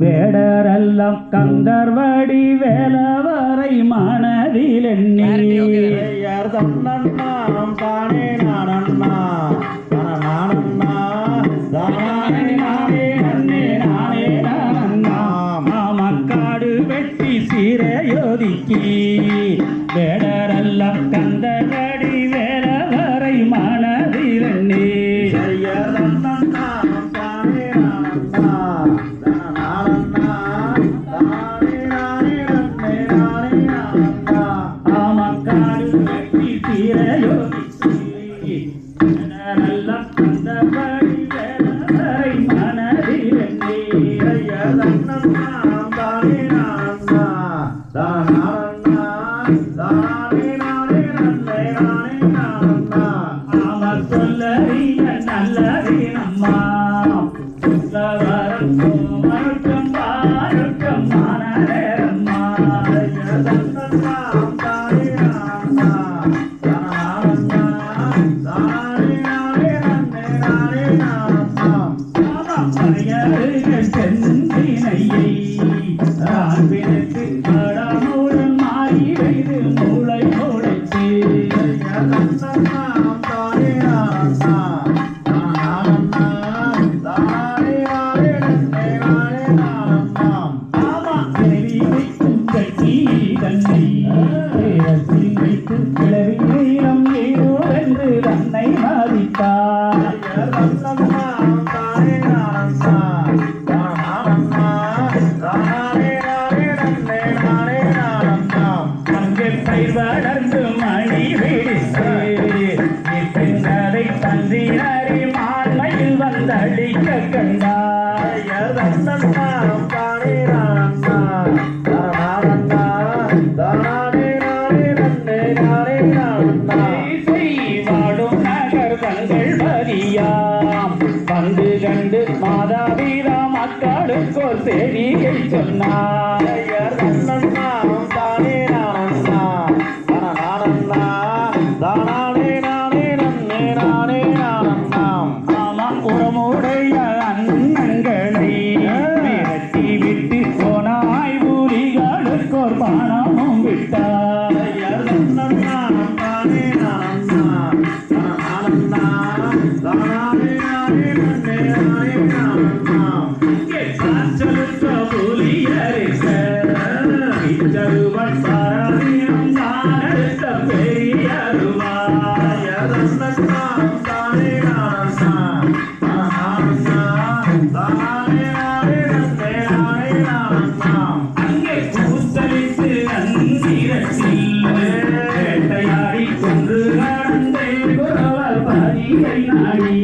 வேடரெல்லாம் கந்தர்வடி வேலவரை மனதில் எண்ணி யார் தன்னண்ணாம் தானே நானண்ணா நானண்ணா தானே நானே நன்னே நானே நானண்ணா மாமக்காடு வெட்டி சீரையோதிக்கி வேடரெல்லாம் Ah. கட்டி தன்னை நேரத்தில் வைத்து கிளவி நீளம் ஏதோ என்று தன்னை வளர்ந்து மணி மாலையில் கண்டார் கண்டு மாதாபிதா மக்களுக்கோர் செய்தியை சொன்னார். குறவல் பதிகை நாடி